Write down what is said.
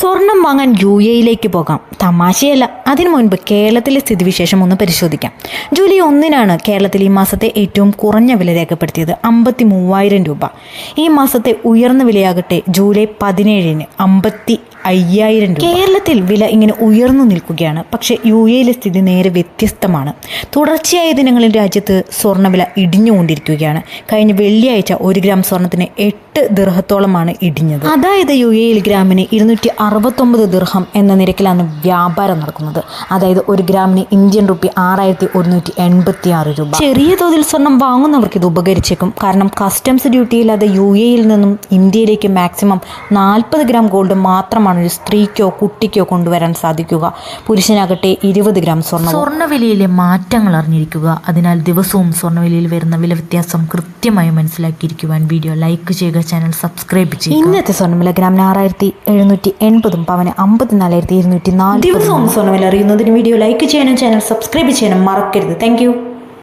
സ്വർണം വാങ്ങാൻ യു എയിലേക്ക് പോകാം. തമാശയല്ല. അതിനു മുൻപ് കേരളത്തിലെ സ്ഥിതിവിശേഷം ഒന്ന് പരിശോധിക്കാം. ജൂലൈ ഒന്നിനാണ് കേരളത്തിൽ ഈ മാസത്തെ ഏറ്റവും കുറഞ്ഞ വില രേഖപ്പെടുത്തിയത് അമ്പത്തി മൂവായിരം രൂപ. ഈ മാസത്തെ ഉയർന്ന വിലയാകട്ടെ ജൂലൈ പതിനേഴിന് അമ്പത്തി അയ്യായിരം രൂപ. കേരളത്തിൽ വില ഇങ്ങനെ ഉയർന്നു നിൽക്കുകയാണ്. പക്ഷേ യു എയിലെ സ്ഥിതി നേരെ വ്യത്യസ്തമാണ്. തുടർച്ചയായ ദിനങ്ങളിൽ രാജ്യത്ത് സ്വർണവില ഇടിഞ്ഞുകൊണ്ടിരിക്കുകയാണ്. കഴിഞ്ഞ വെള്ളിയാഴ്ച ഒരു ഗ്രാം സ്വർണത്തിന് എട്ട് ദിർഹത്തോളമാണ് ഇടിഞ്ഞത്. അതായത് യു എയിൽ ഗ്രാമിന് ഇരുന്നൂറ്റി അറുപത്തൊമ്പത് ദിർഹം എന്ന നിരക്കിലാണ് വ്യാപാരം നടക്കുന്നത്. അതായത് ഒരു ഗ്രാമിന് ഇന്ത്യൻ റുപ്പി ആറായിരത്തി ഒരുന്നൂറ്റി എൺപത്തി ആറ് രൂപ. ചെറിയ തോതിൽ സ്വർണം വാങ്ങുന്നവർക്ക് ഇത് ഉപകരിച്ചേക്കും. കാരണം കസ്റ്റംസ് ഡ്യൂട്ടി ഇല്ലാതെ യു എയിൽ നിന്നും ഇന്ത്യയിലേക്ക് മാക്സിമം നാൽപ്പത് ഗ്രാം ഗോൾഡ് മാത്രമാണ് ഒരു സ്ത്രീക്കോ കുട്ടിക്കോ കൊണ്ടുവരാൻ സാധിക്കുക. പുരുഷനാകട്ടെ ഇരുപത് ഗ്രാം സ്വർണം സ്വർണവിലയിലെ മാറ്റങ്ങൾ അറിഞ്ഞിരിക്കുക. അതിനാൽ ദിവസവും സ്വർണവിലയിൽ വരുന്ന വില വ്യത്യാസം കൃത്യമായി മനസ്സിലാക്കിയിരിക്കുവാൻ വീഡിയോ ലൈക്ക് ചെയ്യുക ചാനൽ സബ്സ്ക്രൈബ് ചെയ്യുക. ഇന്നത്തെ സ്വർണവില ഗ്രാമിന് ആറായിരത്തി എഴുന്നൂറ്റി എൺപതും പവന് അമ്പത്തിനാലായിരത്തി ഇരുന്നൂറ്റി നാല് ദിവസവും സ്വർണവില അറിയുന്നതിന് വീഡിയോ ലൈക്ക് ചെയ്യാനും ചാനൽ സബ്സ്ക്രൈബ് ചെയ്യാനും മറക്കരുത്. താങ്ക്